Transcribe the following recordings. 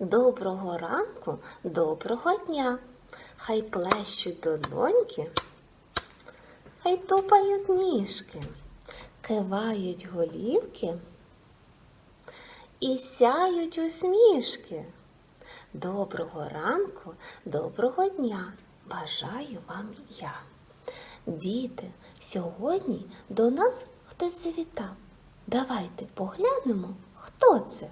Доброго ранку, доброго дня. Хай плещуть долоньки, хай тупають ніжки, кивають голівки і сяють усмішки. Доброго ранку, доброго дня. Бажаю вам я. Діти, сьогодні до нас хтось завітав. Давайте поглянемо, хто це.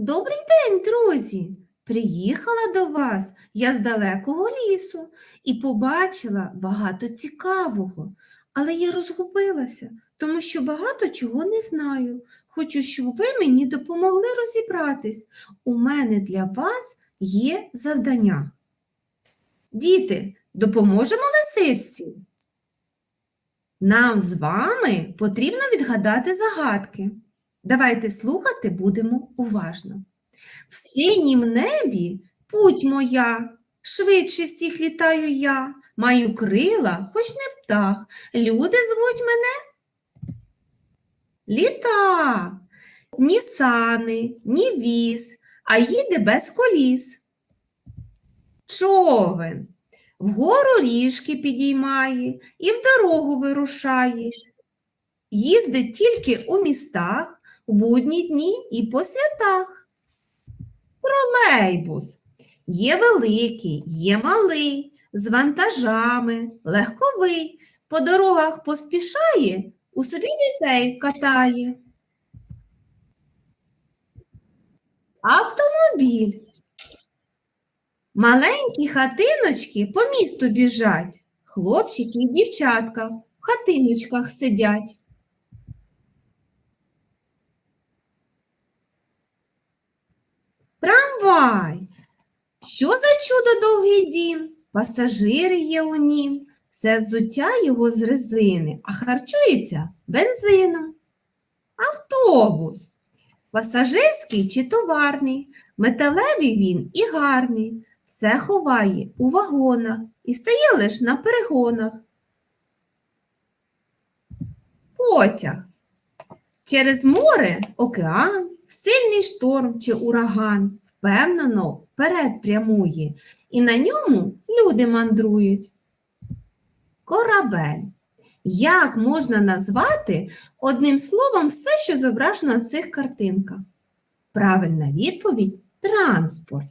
Добрий день, друзі! Приїхала до вас я з далекого лісу і побачила багато цікавого, але я розгубилася, тому що багато чого не знаю. Хочу, щоб ви мені допомогли розібратись. У мене для вас є завдання. Діти, допоможемо лисичці? Нам з вами потрібно відгадати загадки. Давайте слухати будемо уважно. В синім небі путь моя, швидше всіх літаю я, маю крила, хоч не птах. Люди звуть мене літак. Ні сани, ні віз, а їде без коліс. Човен вгору ріжки підіймає і в дорогу вирушає. Їздить тільки у містах, в будні дні і по святах. Тролейбус є великий, є малий, з вантажами, легковий, по дорогах поспішає, у собі людей катає. Автомобіль. Маленькі хатиночки по місту біжать, хлопчики і дівчатка в хатиночках сидять. Трамвай. Що за чудо довгий дім? Пасажири є у нім, все взуття його з резини, а харчується бензином. Автобус. Пасажирський чи товарний, металевий він і гарний, все ховає у вагонах і стає лиш на перегонах. Потяг. Через море, океан, в сильний шторм чи ураган впевнено вперед прямує, і на ньому люди мандрують. Корабель. Як можна назвати одним словом все, що зображено на цих картинках? Правильна відповідь транспорт.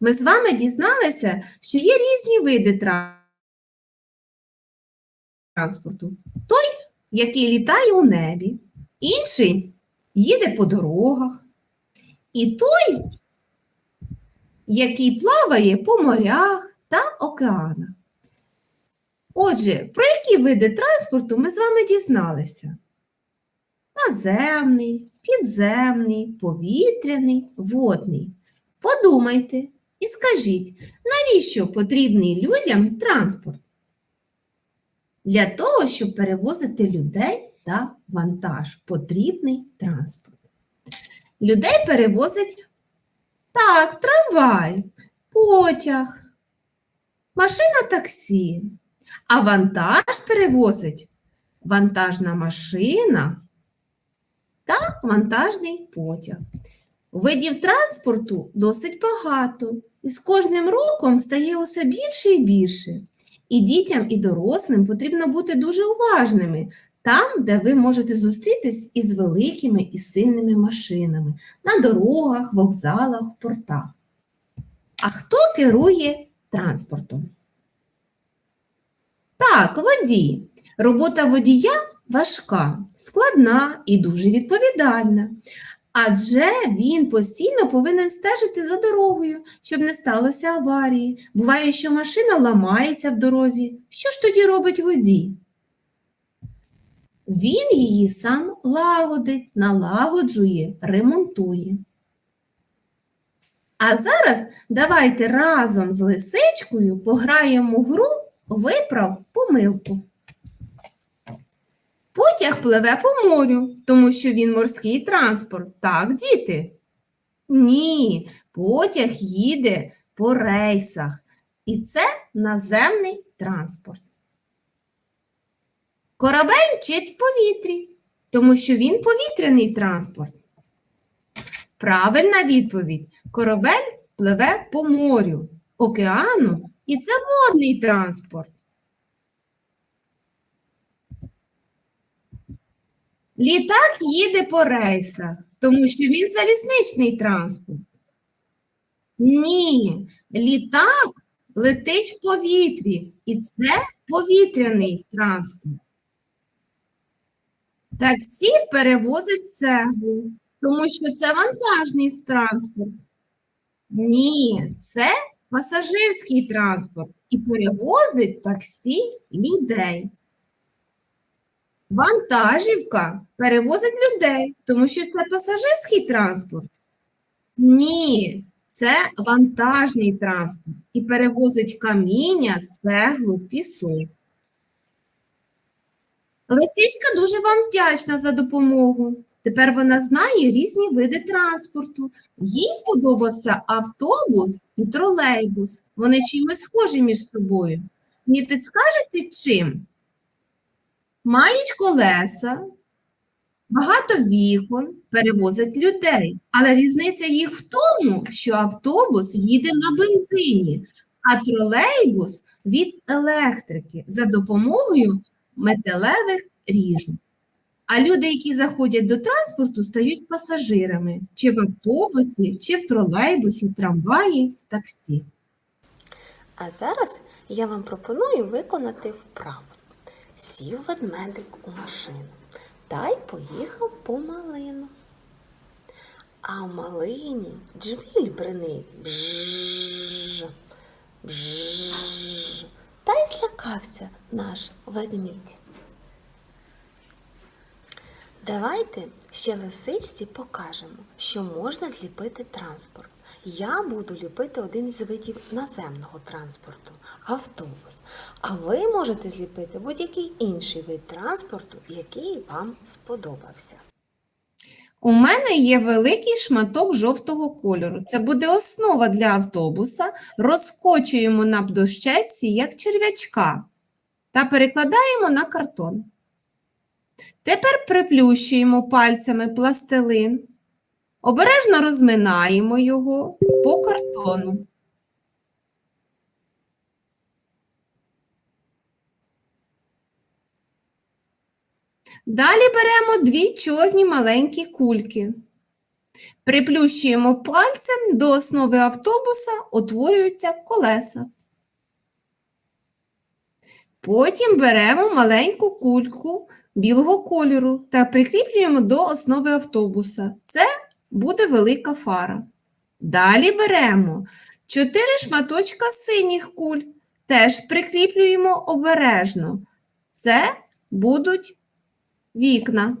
Ми з вами дізналися, що є різні види транспорту. Той, який літає у небі, інший їде по дорогах. І той, який плаває по морях та океанах. Отже, про які види транспорту ми з вами дізналися? Наземний, підземний, повітряний, водний. Подумайте і скажіть, навіщо потрібний людям транспорт? Для того, щоб перевозити людей та вантаж, потрібний транспорт. Людей перевозить так, трамвай, потяг, машина таксі. А вантаж перевозить вантажна машина та вантажний потяг. Видів транспорту досить багато, і з кожним роком стає усе більше і більше. І дітям, і дорослим потрібно бути дуже уважними там, де ви можете зустрітись із великими і сильними машинами на дорогах, вокзалах, портах. А хто керує транспортом? Так, водій. Робота водія важка, складна і дуже відповідальна. Адже він постійно повинен стежити за дорогою, щоб не сталося аварії. Буває, що машина ламається в дорозі. Що ж тоді робить водій? Він її сам лагодить, налагоджує, ремонтує. А зараз давайте разом з лисичкою пограємо в гру Виправ помилку. Потяг пливе по морю, тому що він морський транспорт. Так, діти? Ні, потяг їде по рейсах. І це наземний транспорт. Корабель мчить в повітрі, тому що він повітряний транспорт. Правильна відповідь корабель пливе по морю, океану, і це водний транспорт. Літак їде по рейсах, тому що він залізничний транспорт. Ні, літак летить в повітрі, і це повітряний транспорт. Таксі перевозить цеглу, тому що це вантажний транспорт. Ні, це пасажирський транспорт і перевозить таксі людей. Вантажівка перевозить людей, тому що це пасажирський транспорт. Ні, це вантажний транспорт і перевозить каміння, цеглу, пісок. Лисичка дуже вам вдячна за допомогу. Тепер вона знає різні види транспорту. Їй сподобався автобус і тролейбус. Вони чимось схожі між собою. Не підскажете чим? Мають колеса, багато вікон, перевозять людей. Але різниця їх в тому, що автобус їде на бензині, а тролейбус від електрики за допомогою металевих ріжок. А люди, які заходять до транспорту, стають пасажирами чи в автобусі, чи в тролейбусі, в трамваї, в таксі. А зараз я вам пропоную виконати вправу. Сів ведмедик у машину та й поїхав по малину. А в малині джміль бринить. Бжж, бжж. Та й злякався наш ведмідь. Давайте ще лисичці покажемо, що можна зліпити транспорт. Я буду ліпити один із видів наземного транспорту автобус. А ви можете зліпити будь-який інший вид транспорту, який вам сподобався. У мене є великий шматок жовтого кольору. Це буде основа для автобуса. Розкочуємо на дощечці, як черв'ячка, та перекладаємо на картон. Тепер приплющуємо пальцями пластилин, обережно розминаємо його по картону. Далі беремо дві чорні маленькі кульки. Приплющуємо пальцем до основи автобуса, утворюються колеса. Потім беремо маленьку кульку білого кольору та прикріплюємо до основи автобуса. Це буде велика фара. Далі беремо 4 шматочка синіх куль, теж прикріплюємо обережно. Це будуть вікна.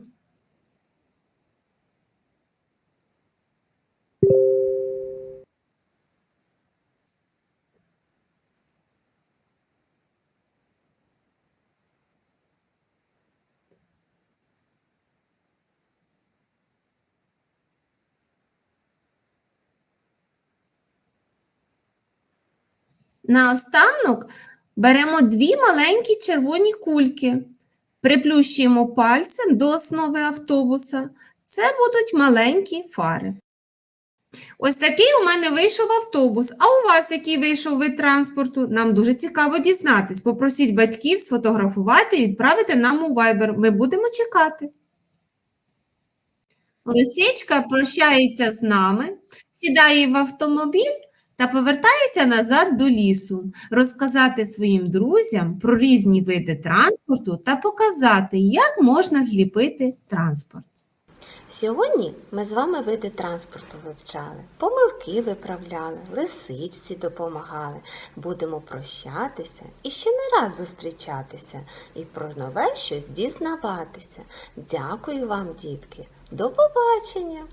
Наостанок беремо дві маленькі червоні кульки, приплющуємо пальцем до основи автобуса. Це будуть маленькі фари. Ось такий у мене вийшов автобус. А у вас який вийшов вид транспорту? Нам дуже цікаво дізнатись. Попросіть батьків сфотографувати і відправити нам у Viber. Ми будемо чекати. Лисичка прощається з нами, сідає в автомобіль та повертається назад до лісу, розказати своїм друзям про різні види транспорту та показати, як можна зліпити транспорт. Сьогодні ми з вами види транспорту вивчали, помилки виправляли, лисичці допомагали. Будемо прощатися і ще не раз зустрічатися і про нове щось дізнаватися. Дякую вам, дітки. До побачення!